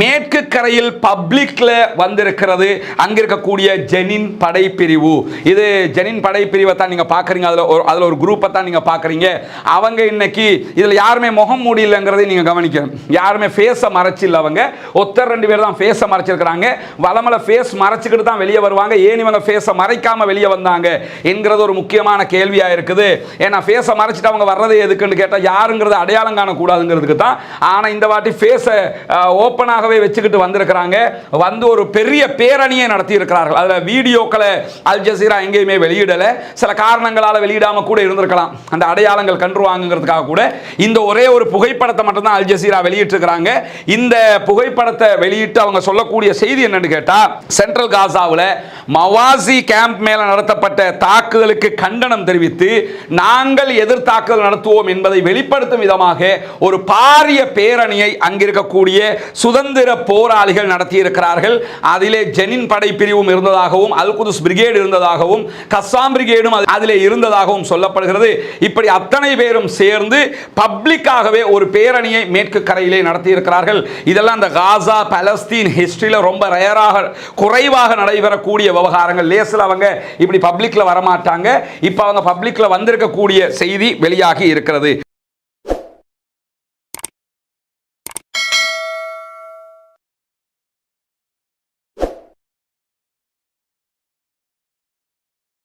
மேற்கு கரையில் பப்ளிக்ல வந்திருக்கிறது. அங்க இருக்கக்கூடிய ஜெனின் படைப்பிரிவு. இது ஜெனின் படைப்பிரிவை தான் நீங்க பாக்குறீங்க அதுல ஒரு அதுல ஒரு குரூப்பை தான் நீங்க பாக்குறீங்க அவங்க இன்னைக்கு இதுல யாருமே முகம் மூடி நீங்க கவனிக்கணும். யாருமே ஃபேஸை மறைச்சில்ல அவங்க. ஒத்தர் ரெண்டு பேர் தான் ஃபேஸை மறைச்சிருக்கிறாங்க. வளமல ஃபேஸ் மறைச்சிக்கிட்டு தான் வெளியே வருவாங்க. ஏன் இவங்க ஃபேஸை மறைக்காம வெளியே வந்தாங்க என்கிறது ஒரு முக்கியமான கேள்வியா இருக்குது. ஏன்னா ஃபேஸை மறைச்சிட்டு அவங்க வர்றது எதுக்குன்னு கேட்டால் யாருங்கிறது அடையாளம் காணக்கூடாதுங்கிறதுக்கு தான். ஆனால் இந்த வாட்டி ஃபேஸை ஓப்பனாக ஓப்பனாகவே வச்சுக்கிட்டு வந்திருக்கிறாங்க. வந்து ஒரு பெரிய பேரணியை நடத்தி இருக்கிறார்கள் அதில் வீடியோக்களை அல் ஜசீரா எங்கேயுமே வெளியிடலை. சில காரணங்களால் வெளியிடாம கூட இருந்திருக்கலாம். அந்த அடையாளங்கள் கன்றுவாங்கிறதுக்காக கூட. இந்த ஒரே ஒரு புகைப்படத்தை மட்டும்தான் அல் ஜசீரா வெளியிட்டிருக்கிறாங்க. இந்த புகைப்படத்தை வெளியிட்டு அவங்க சொல்லக்கூடிய செய்தி என்னன்னு கேட்டால் சென்ட்ரல் காசாவில் மவாசி கேம்ப் மேல நடத்தப்பட்ட தாக்குதலுக்கு கண்டனம் தெரிவித்து நாங்கள் எதிர் தாக்குதல் நடத்துவோம் என்பதை வெளிப்படுத்தும் விதமாக ஒரு பாரிய பேரணியை அங்கிருக்கக்கூடிய சுதந்திர போராளிகள் நடத்தியிருக்கிறார்கள். அதிலே ஜெனின் படை பிரிவும் இருந்ததாகவும் அல் குதுஸ் பிரிகேடு இருந்ததாகவும் கஸ்ஸாம் பிரிகேடும் அதிலே இருந்ததாகவும் சொல்லப்படுகிறது. இப்படி அத்தனை பேரும் சேர்ந்து பப்ளிக்காகவே ஒரு பேரணியை மேற்கு கரையிலே நடத்தியிருக்கிறார்கள். இதெல்லாம் இந்த காசா பலஸ்தீன் ஹிஸ்டரியில் ரொம்ப ரேராக குறைவாக நடைபெறக்கூடிய விவகாரங்கள். லேசில் அவங்க இப்படி பப்ளிக்ல வரமாட்டாங்க. இப்போ அவங்க பப்ளிக்ல வந்திருக்கக்கூடிய செய்தி வெளியாகி இருக்கிறது.